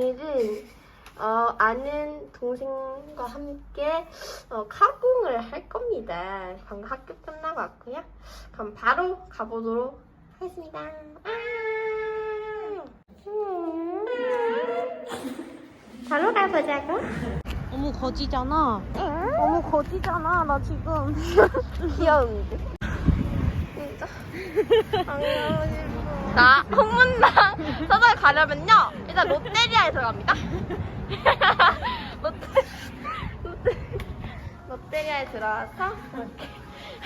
오늘은 어, 아는 동생과 함께 어, 카공을 할 겁니다. 방금 학교 끝나고 왔고요. 그럼 바로 가보도록 하겠습니다. 아! 음. 바로 가보자고. 너무 거지잖아. 너무 거지잖아. 나 지금. 귀여운데? 진짜. 당연히. 자, 홍문당 서점 가려면요. 일단 롯데리아에 들어갑니다. 롯데, 롯데, 롯데리아에 들어와서 이렇게.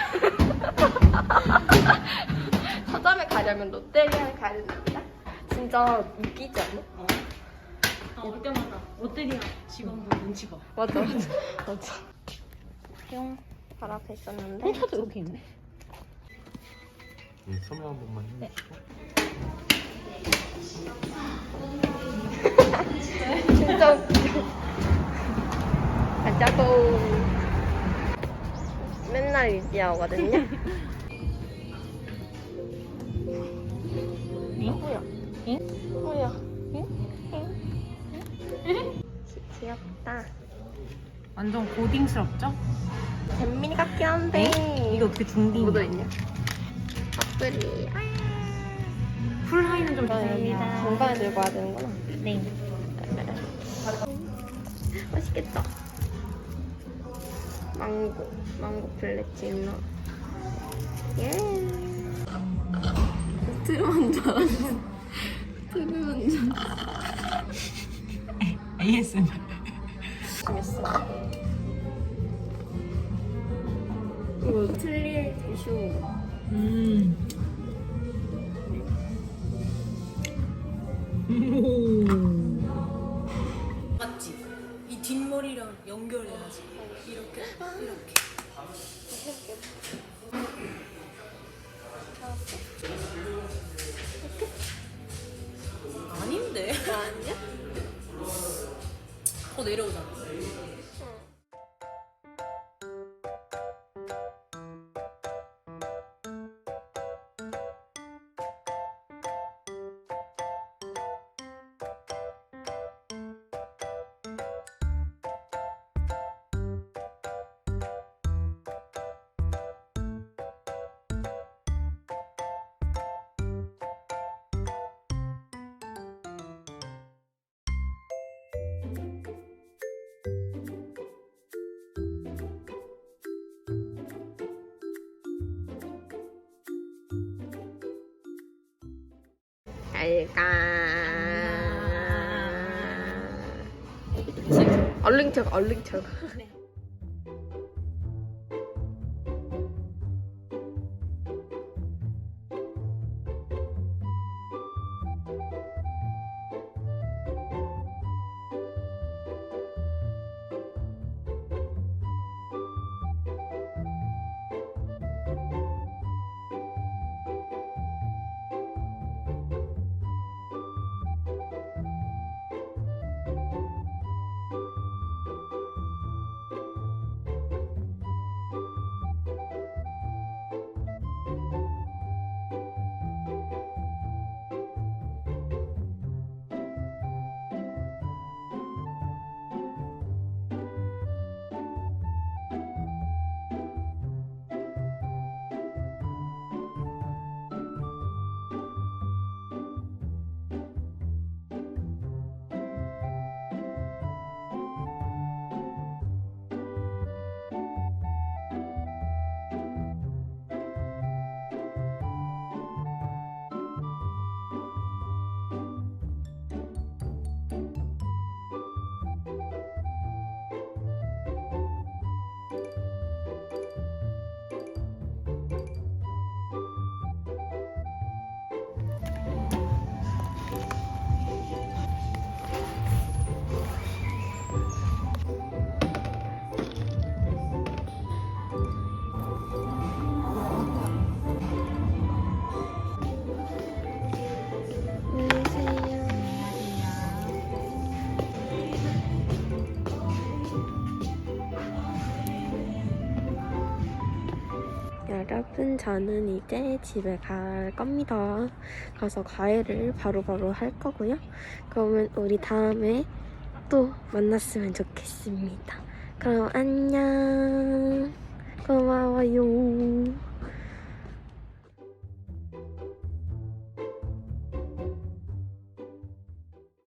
서점에 가려면 롯데리아에 가야 됩니다. 진짜 웃기지 않아? 올 때마다 롯데리아 직원분 눈치 봐. 맞아, 맞아. 맞아. 뿅. 바로 앞에 있었는데. 홍차도 이렇게 있네. 네, 서명 한 번만 해주시고 진짜 웃겨. 가자고. 맨날 유지하거든요. 뭐야? 응? 뭐야? 귀엽다. 완전 고딩스럽죠? 잼민이 같긴 한데. 이게 어떻게 중딩이야? 묻어있냐? 앞들이. 풀하이는 좀 이거 여기 중간에 들고 와야 되는구나. 네. 맛있겠다. 망고, 망고 플레치노. 예. 들으면 줄 알았어. 들으면 줄 ASMR. 재밌어. 이거 틀릴 거. 음. 오. 맞지? 이 뒷머리랑 연결해야지. 이렇게, 이렇게. 아닌데? 아니야? 더 내려오잖아. 잘가. 얼른 쳐, 얼른 쳐. 저는 이제 집에 갈 겁니다. 가서 과외를 바로 바로 할 거고요. 그러면 우리 다음에 또 만났으면 좋겠습니다. 그럼 안녕.